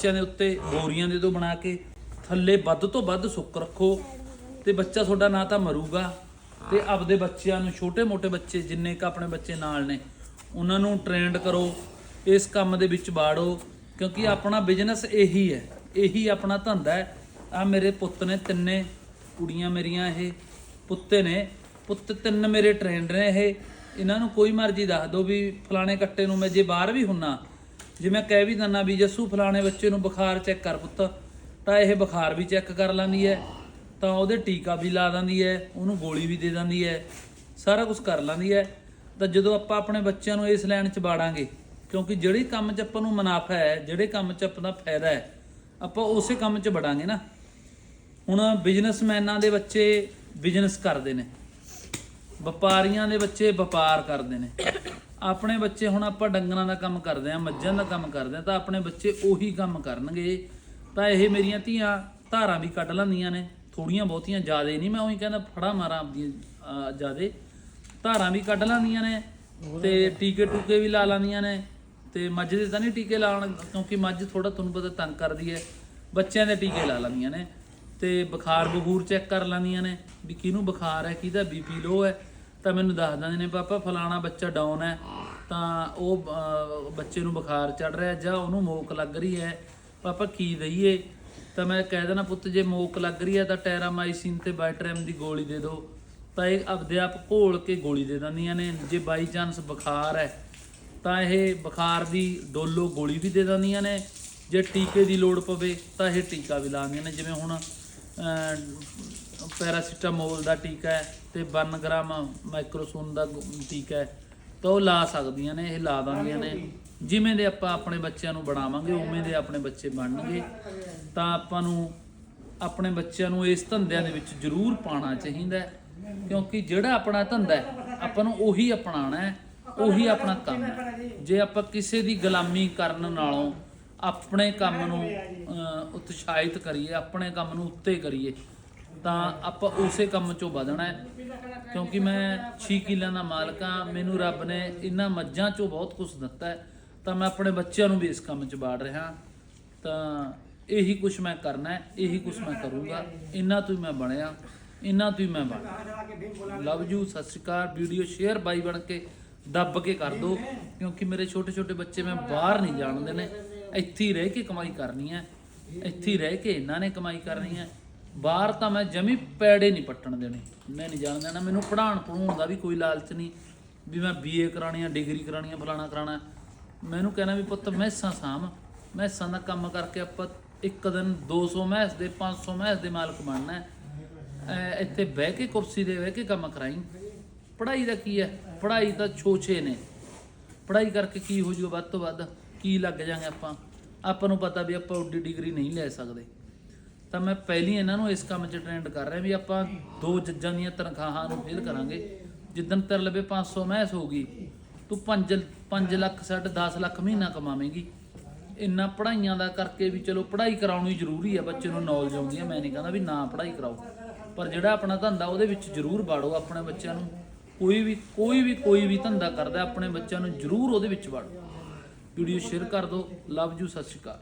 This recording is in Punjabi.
ਬੱਚਿਆਂ ਦੇ ਉੱਤੇ ਬੋਰੀਆਂ ਦੇ ਤੋਂ ਬਣਾ ਕੇ, ਥੱਲੇ ਵੱਧ ਤੋਂ ਵੱਧ ਸੁੱਕ ਰੱਖੋ ਤੇ ਬੱਚਾ ਤੁਹਾਡਾ ਨਾ ਤਾਂ ਮਰੂਗਾ ਤੇ ਆਪਦੇ ਬੱਚਿਆਂ ਨੂੰ, ਛੋਟੇ-ਮੋਟੇ ਬੱਚੇ ਜਿੰਨੇ ਕ ਆਪਣੇ ਬੱਚੇ ਨਾਲ ਨੇ, ਉਹਨਾਂ ਨੂੰ ਟ੍ਰੇਨਡ ਕਰੋ, ਇਸ ਕੰਮ ਦੇ ਵਿੱਚ ਬਾੜੋ ਕਿਉਂਕਿ ਆਪਣਾ ਬਿਜ਼ਨਸ ਇਹੀ ਹੈ, ਇਹੀ ਆਪਣਾ ਧੰਦਾ ਹੈ। ਆ ਮੇਰੇ ਪੁੱਤ ਨੇ ਤਿੰਨੇ ਕੁੜੀਆਂ ਮੇਰੀਆਂ ਇਹ, ਪੁੱਤੇ ਨੇ, ਪੁੱਤ ਤਿੰਨ ਮੇਰੇ ਟ੍ਰੇਨਡ ਨੇ ਇਹ। ਇਹਨਾਂ ਨੂੰ ਕੋਈ ਮਰਜ਼ੀ ਦੱਸ ਦਿਓ ਵੀ ਫਲਾਣੇ ਕੱਟੇ ਨੂੰ ਮੈਂ ਜੇ ਬਾਹਰ ਵੀ ਹੁੰਨਾ ਜੇ ਮੈਂ ਕਹਿ ਵੀ ਦਿੰਨਾ ਵੀ ਜੱਸੂ ਫਲਾਣੇ ਬੱਚੇ ਨੂੰ ਬੁਖਾਰ ਚੈੱਕ ਕਰ ਪੁੱਤ, ਤਾਂ ਇਹ ਬੁਖਾਰ ਵੀ ਚੈੱਕ ਕਰ ਲੈਂਦੀ ਹੈ, ਤਾਂ ਉਹਦੇ ਟੀਕਾ ਵੀ ਲਾ ਦਿੰਦੀ ਹੈ, ਉਹਨੂੰ ਗੋਲੀ ਵੀ ਦੇ ਦਿੰਦੀ ਹੈ, ਸਾਰਾ ਕੁਝ ਕਰ ਲੈਂਦੀ ਹੈ। ਤਾਂ ਜਦੋਂ ਆਪਾਂ ਆਪਣੇ ਬੱਚਿਆਂ ਨੂੰ ਇਸ ਲਾਈਨ 'ਚ ਬਾੜਾਂਗੇ ਕਿਉਂਕਿ ਜਿਹੜੇ ਕੰਮ 'ਚ ਆਪਾਂ ਨੂੰ ਮੁਨਾਫਾ ਹੈ, ਜਿਹੜੇ ਕੰਮ 'ਚ ਆਪਣਾ ਫਾਇਦਾ ਹੈ, ਆਪਾਂ ਉਸੇ ਕੰਮ 'ਚ ਵੜਾਂਗੇ ਨਾ। ਹੁਣ ਬਿਜ਼ਨਸਮੈਨਾਂ ਦੇ ਬੱਚੇ ਬਿਜ਼ਨਸ ਕਰਦੇ ਨੇ, ਵਪਾਰੀਆਂ ਦੇ ਬੱਚੇ ਵਪਾਰ ਕਰਦੇ ਨੇ। ਆਪਣੇ ਬੱਚੇ ਹੁਣ ਆਪਾਂ ਡੰਗਰਾਂ ਦਾ ਕੰਮ ਕਰਦੇ ਆ ਮੱਝਾਂ ਦਾ ਕੰਮ ਕਰਦੇ ਆ ਤਾਂ ਆਪਣੇ ਬੱਚੇ ਉਹੀ ਕੰਮ ਕਰਨਗੇ। ਤਾਂ ਇਹ ਮੇਰੀਆਂ ਧੀਆਂ ਧਾਰਾਂ ਵੀ ਕੱਢ ਲੈਂਦੀਆਂ ਨੇ, ਥੋੜੀਆਂ ਬਹੁਤੀਆਂ ਜ਼ਿਆਦੇ ਨਹੀਂ, ਮੈਂ ਉਹੀ ਕਹਿੰਦਾ ਫੜਾ ਮਾਰਾਂ ਆਪਦੀਆਂ ਜ਼ਿਆਦੇ। ਧਾਰਾਂ ਵੀ ਕੱਢ ਲੈਂਦੀਆਂ ਨੇ ਤੇ ਟੀਕੇ ਟੂਕੇ ਵੀ ਲਾ ਲੈਂਦੀਆਂ ਨੇ ਤੇ ਮੱਝ ਦੇ ਤਾਂ ਨਹੀਂ ਟੀਕੇ ਲਾਉਣ, ਕਿਉਂਕਿ ਮੱਝ ਥੋੜਾ ਤੁਹਾਨੂੰ ਪਤਾ ਤੰਗ ਕਰਦੀ ਹੈ। ਬੱਚਿਆਂ ਦੇ ਟੀਕੇ ਲਾ ਲੈਂਦੀਆਂ ਨੇ ਤੇ ਬੁਖਾਰ ਬਖੂਰ ਚੈੱਕ ਕਰ ਲੈਂਦੀਆਂ ਨੇ ਵੀ ਕਿਹਨੂੰ ਬੁਖਾਰ ਹੈ, ਕਿਹਦਾ ਬੀਪੀ ਲੋ ਹੈ। ਤਾਂ ਮੈਨੂੰ ਦੱਸ ਦਿੰਦੇ ਨੇ, ਪਾਪਾ, ਫਲਾਣਾ ਬੱਚਾ ਡਾਊਨ ਹੈ, ਤਾਂ ਉਹ ਬੱਚੇ ਨੂੰ ਬੁਖਾਰ ਚੜ ਰਿਹਾ ਜਾਂ ਉਹਨੂੰ ਮੋਕ ਲੱਗ ਰਹੀ ਹੈ। ਪਾਪਾ, ਕੀ ਦਈਏ? ਤਾਂ ਮੈਂ ਕਹਿ ਦੇਣਾ ਪੁੱਤ, ਜੇ ਮੋਕ ਲੱਗ ਰਹੀ ਹੈ ਤਾਂ ਟੈਰਾਮਾਈਸਿਨ ਤੇ ਬਾਈਟਰੈਮ ਦੀ ਗੋਲੀ ਦੇ ਦਿਓ। ਤਾਂ ਇਹ ਆਪਦੇ ਆਪ ਘੋਲ ਕੇ ਗੋਲੀ ਦੇ ਦਿੰਦੀਆਂ ਨੇ। ਜੇ ਬਾਈ ਚਾਂਸ ਬੁਖਾਰ ਹੈ, ਤਾਂ ਇਹ ਬੁਖਾਰ ਦੀ ਡੋਲੋ ਗੋਲੀ ਵੀ ਦੇ ਦਿੰਦੀਆਂ ਨੇ। ਜੇ ਟੀਕੇ ਦੀ ਲੋੜ ਪਵੇ, ਤਾਂ ਇਹ ਟੀਕਾ ਵੀ ਲਾਉਂਦੀਆਂ ਨੇ। ਜਿਵੇਂ ਹੁਣ ਪੈਰਾਸੀਟਾਮੋਲ ਦਾ ਟੀਕਾ ਹੈ ਤੇ 1 ਗ੍ਰਾਮ ਮਾਈਕਰੋਸੋਨ ਦਾ ਗੁ- ਟੀਕਾ ਹੈ। ਤਾਂ ਉਹ ਲਾ ਸਕਦੀਆਂ ਨੇ ਇਹ ਲਾ ਦਾਂਗੀਆਂ ਨੇ। ਜਿਵੇਂ ਦੇ ਆਪਾਂ ਆਪਣੇ ਬੱਚਿਆਂ ਨੂੰ ਬਣਾਵਾਂਗੇ ਉਵੇਂ ਦੇ ਆਪਣੇ ਬੱਚੇ ਬਣਨਗੇ। ਤਾਂ ਆਪਾਂ ਨੂੰ ਆਪਣੇ ਬੱਚਿਆਂ ਨੂੰ ਇਸ ਧੰਦਿਆਂ ਦੇ ਵਿੱਚ ਜ਼ਰੂਰ ਪਾਉਣਾ ਚਾਹੀਦਾ ਹੈ। ਕਿਉਂਕਿ ਜਿਹੜਾ ਆਪਣਾ ਧੰਦਾ ਹੈ ਆਪਾਂ ਨੂੰ ਉਹੀ ਅਪਣਾਉਣਾ ਹੈ ਉਹੀ ਆਪਣਾ ਕੰਮ ਹੈ। ਜੇ ਆਪਾਂ ਕਿਸੇ ਦੀ ਗੁਲਾਮੀ ਕਰਨ ਨਾਲੋਂ ਆਪਣੇ ਕੰਮ ਨੂੰ ਅਹ, ਉਤਸ਼ਾਹਿਤ ਕਰੀਏ ਆਪਣੇ ਕੰਮ ਨੂੰ ਉੱਤੇ ਕਰੀਏ ਤਾਂ ਆਪਾਂ ਉਸੇ ਕੰਮ ਚੋਂ ਵਧਣਾ ਹੈ। ਕਿਉਂਕਿ ਮੈਂ 6 ਕਿੱਲਿਆਂ ਦਾ ਮਾਲਕ ਹਾਂ, ਮੈਨੂੰ ਰੱਬ ਨੇ ਇਹਨਾਂ ਮੱਝਾਂ ਚੋਂ ਬਹੁਤ ਕੁਝ ਦਿੱਤਾ ਹੈ। ਤਾਂ ਮੈਂ ਆਪਣੇ ਬੱਚਿਆਂ ਨੂੰ ਵੀ ਇਸ ਕੰਮ 'ਚ ਬਾੜ ਰਿਹਾ ਤਾਂ ਇਹੀ ਕੁਝ ਮੈਂ ਕਰਨਾ ਹੈ, ਇਹੀ ਕੁਝ ਮੈਂ ਕਰੂੰਗਾ। ਇਹਨਾਂ ਤੋਂ ਹੀ ਮੈਂ ਬਣਿਆ, ਇਹਨਾਂ ਤੋਂ ਹੀ ਮੈਂ ਬਣ ਲਵ ਯੂ ਸਤਿ ਸ਼੍ਰੀ ਅਕਾਲ। ਵੀਡੀਓ ਸ਼ੇਅਰ ਬਾਈ ਬਣ ਕੇ ਦੱਬ ਕੇ ਕਰ ਦਿਓ। ਕਿਉਂਕਿ ਮੇਰੇ ਛੋਟੇ ਛੋਟੇ ਬੱਚੇ ਮੈਂ ਬਾਹਰ ਨਹੀਂ ਜਾਣਦੇ ਨੇ। ਇੱਥੇ ਹੀ ਰਹਿ ਕੇ ਕਮਾਈ ਕਰਨੀ ਹੈ। ਇੱਥੇ ਹੀ ਰਹਿ ਕੇ ਇਹਨਾਂ ਨੇ ਕਮਾਈ ਕਰਨੀ ਹੈ। ਬਾਹਰ ਤਾਂ ਮੈਂ ਜਮੀ ਪੈੜੇ ਨਹੀਂ ਪੱਟਣ ਦੇਣੇ। ਮੈਂ ਨਹੀਂ ਜਾਣ ਦੇਣਾ। ਮੈਨੂੰ ਪੜਾਉਣ ਪੜਾਉਣ ਦਾ ਵੀ ਕੋਈ ਲਾਲਚ ਨਹੀਂ ਵੀ ਮੈਂ ਬੀਏ ਕਰਾਣੀ ਆ ਡਿਗਰੀ ਕਰਾਣੀ ਆ, ਫਲਾਣਾ ਕਰਾਣਾ ਮੈਨੂੰ ਕਹਿਣਾ ਵੀ ਪੁੱਤ ਮੈਸਾਂ ਸਾਂਭ। ਮੈਸਾਂ ਦਾ ਕੰਮ ਕਰਕੇ ਆਪਾਂ ਇੱਕ ਦਿਨ 200 ਮੈਸ ਦੇ 500 ਮੈਸ ਦੇ ਮਾਲਕ ਬਣਨਾ ਹੈ। ਇੱਥੇ ਬਹਿ ਕੇ ਕੁਰਸੀ ਦੇ ਬਹਿ ਕੇ ਕੰਮ ਕਰਾਈ। ਪੜ੍ਹਾਈ ਦਾ ਕੀ ਹੈ? ਪੜ੍ਹਾਈ ਤਾਂ ਛੋਛੇ ਨੇ। ਪੜ੍ਹਾਈ ਕਰਕੇ ਕੀ ਹੋ ਜੂਗਾ ਵੱਧ ਤੋਂ ਵੱਧ? ਕੀ ਲੱਗ ਜਾਾਂਗੇ ਆਪਾਂ? ਆਪਾਂ ਨੂੰ ਪਤਾ ਵੀ ਆਪਾਂ ਉੱਡੀ ਡਿਗਰੀ ਨਹੀਂ ਲੈ ਸਕਦੇ। ਤਾਂ ਮੈਂ ਪਹਿਲੀ ਇਹਨਾਂ ਨੂੰ ਇਸ ਕੰਮ 'ਚ ਟ੍ਰੈਂਡ ਕਰ ਰਿਹਾ ਵੀ ਆਪਾਂ ਦੋ ਜੱਜਾਂ ਦੀਆਂ ਤਨਖਾਹਾਂ ਨੂੰ ਫੇਲ ਕਰਾਂਗੇ। ਜਿੱਦਣ ਤੇਰੇ ਲਵੇ 500 ਮਹਿਸ ਹੋਗੀ ਤੂੰ 5 5 ਲੱਖ ਸਾਢੇ 10 ਲੱਖ ਮਹੀਨਾ ਕਮਾਵੇਂਗੀ। ਇੰਨਾ ਪੜ੍ਹਾਈਆਂ ਦਾ ਕਰਕੇ ਵੀ ਚਲੋ ਪੜ੍ਹਾਈ ਕਰਾਉਣੀ ਜ਼ਰੂਰੀ ਹੈ ਬੱਚੇ ਨੂੰ ਨੌਲੇਜ ਆਉਂਦੀ ਹੈ ਮੈਂ ਨਹੀਂ ਕਹਿੰਦਾ ਵੀ ਨਾ ਪੜ੍ਹਾਈ ਕਰਾਓ, ਪਰ ਜਿਹੜਾ ਆਪਣਾ ਧੰਦਾ ਉਹਦੇ ਵਿੱਚ ਜ਼ਰੂਰ ਬਾੜੋ ਆਪਣੇ ਬੱਚਿਆਂ ਨੂੰ ਕੋਈ ਵੀ ਕੋਈ ਵੀ ਕੋਈ ਵੀ ਧੰਦਾ ਕਰਦਾ, ਆਪਣੇ ਬੱਚਿਆਂ ਨੂੰ ਜ਼ਰੂਰ ਉਹਦੇ ਵਿੱਚ ਬਾੜੋ ਵੀਡੀਓ ਸ਼ੇਅਰ ਕਰ ਦਿਓ, ਲਵ ਯੂ, ਸਤਿ ਸ਼੍ਰੀ ਅਕਾਲ।